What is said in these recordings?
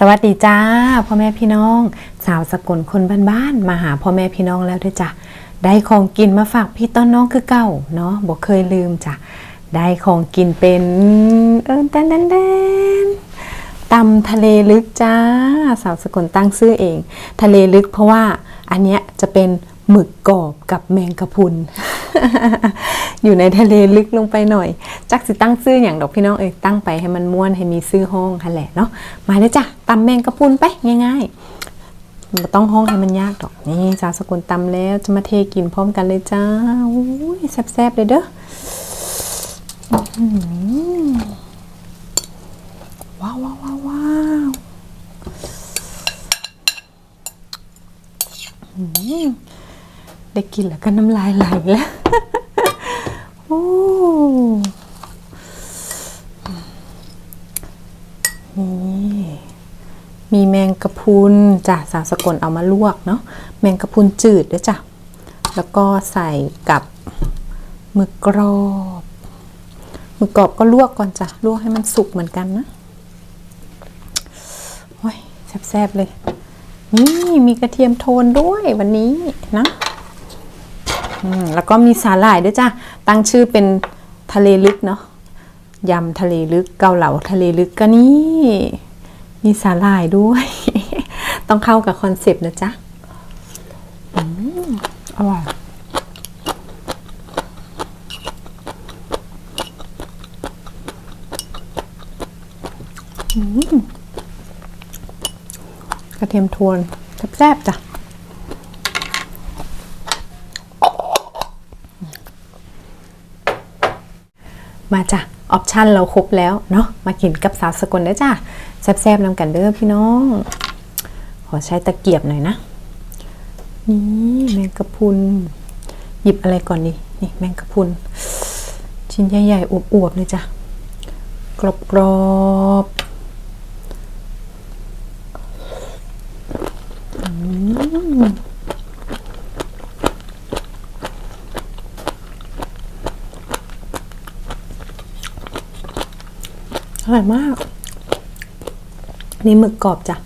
สวัสดีจ้าพ่อแม่พี่น้อง สาวสกลคนบ้านๆมาหาพ่อแม่พี่น้องแล้วด้วยจ้ะได้ของกินมาฝากพี่ต้นน้องคือเก่าเนาะบอกเคยลืมจ้ะได้ของกินเป็นเออแดนแดนแดนตำทะเลลึกจ้า สาวสกลตั้งชื่อเอง ทะเลลึกเพราะว่าอันเนี้ยจะเป็นหมึกกรอบกับแมงกะพุน อยู่ในทะเลลึกลงไปหน่อย จักสิตั้งซื้ออย่างดอกพี่น้องเอ้ยตั้งไปให้มันม่วนให้มีซื้อห้องค่ะแหละเนาะมาเลยจ้ะตำแมงกระพุนไปง่ายๆไม่ต้องห้องให้มันยากดอกนี่สาสกุลตำแล้วจะมาเทกินพร้อมกันเลยจ้าอุ้ยแซ่บๆเลยเด้อว้าวว้าวว้าวได้กินแล้วก็น้ำลายไหลแล้ว โอ้นี่มีแมงกะพรุนจ้ะสาวสกลเอามาลวกเนาะแมงกะพรุนจืดด้วยจ้ะแล้วก็ใส่กับหมึกกรอบหมึกกรอบก็ลวกก่อนจ้ะลวกให้มันสุกเหมือนกันนะโอ้ยแซ่บๆเลย นี่มีกระเทียมโทนด้วยวันนี้นะ แล้วก็มีสาหร่ายด้วยจ้ะ ตั้งชื่อเป็นทะเลลึกเนาะ ยำทะเลลึก เกาเหลาทะเลลึกก็นี่ มีสาหร่ายด้วย ต้องเข้ากับคอนเซปต์นะจ๊ะอืมอร่อยกระเทียมโทนแซ่บๆจ้ะ มาจ้ะออปชันเราครบแล้วเนาะมากินกับสาวสกลได้จ้ะแซ่บๆนำกันเด้อพี่น้อง ขอใช้ตะเกียบหน่อยนะ นี่แมงกะพรุน หยิบอะไรก่อนดีนี่แมงกะพรุน ชิ้นใหญ่ๆอวบๆเลยจ้ะกรอบๆ อร่อยมาก นี่หมึกกรอบจ้ะ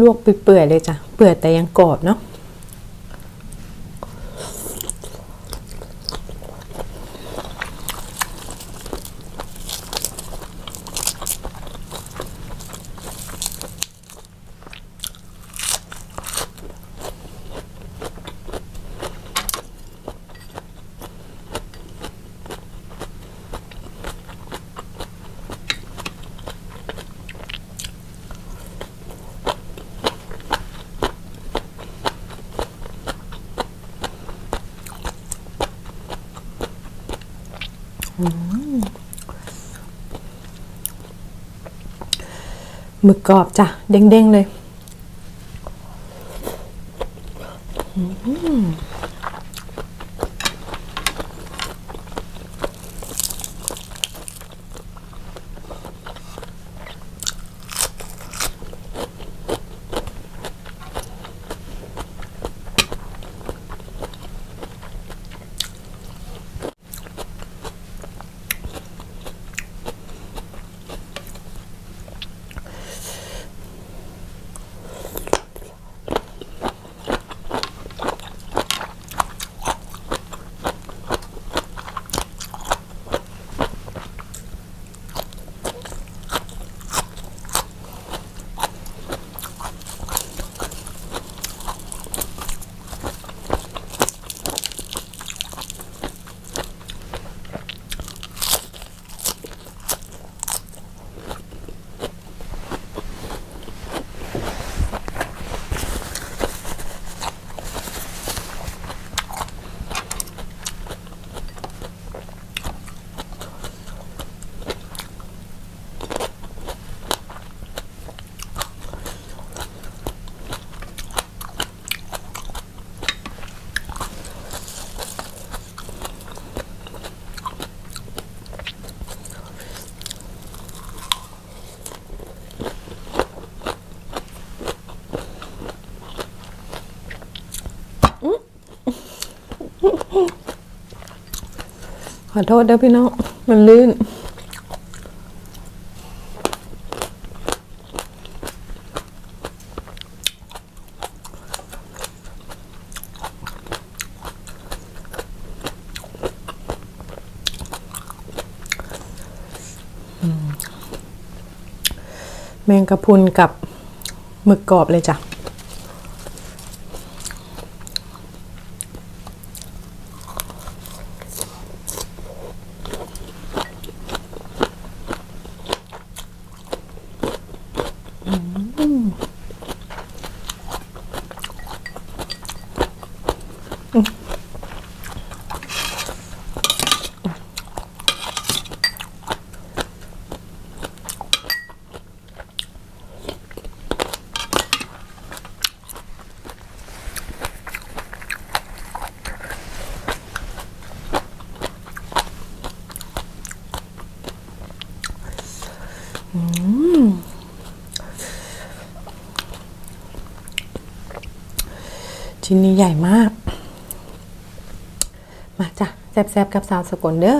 ลวกเปื่อยๆเลยจ้ะ เปื่อยแต่ยังกรอบเนาะ หมึกกรอบจ้ะ เด้งๆเลย อ อโทษเด้อพี่น้อง มันลื่น แมงกะพรุนกับหมึกกรอบเลยจ้ะ ชิ้นนี้ใหญ่มาก แซบๆกับสาวสกลเด้อ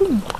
Hmm.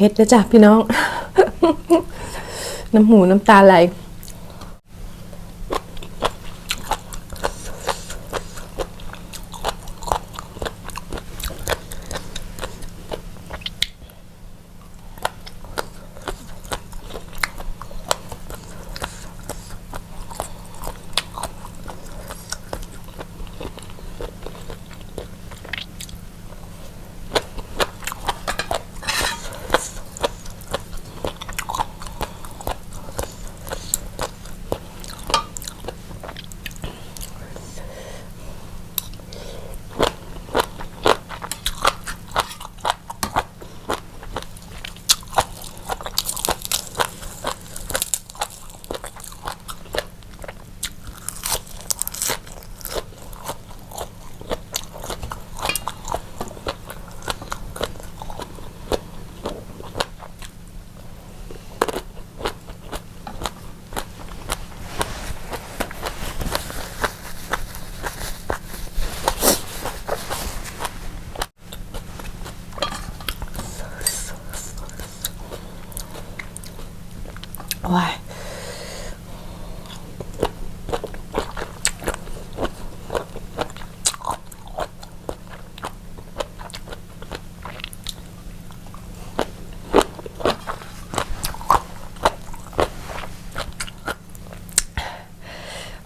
เผ็ดนะจ๊ะพี่น้อง น้ำหูน้ำตาไหล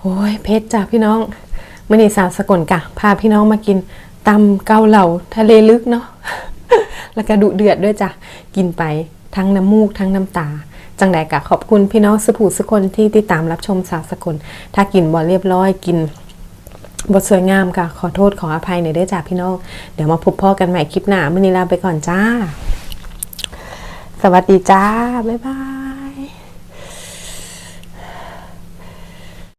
โอ้ยเพชรจ้ะพี่น้องมื่อนี้สาวสกลกะ พาพี่น้องมากินตำเกาเหลาทะเลลึกเนาะแล้วก็ดุเดือดด้วยจ้ะกินไปทั้งน้ำมูกทั้งน้ำตา จังใดกะขอบคุณพี่น้องสุผูสุคนที่ติดตามรับชมสาวสกลถ้ากินบ่เรียบร้อยกินบทสวยงามค่ะขอโทษขออภัยหน่อยด้วยจ้ะพี่น้อง เดี๋ยวมาพบพ่อกันใหม่คลิปหน้ามื่อนี้ลาไปก่อนจ้า สวัสดีจ้า บ๊ายบาย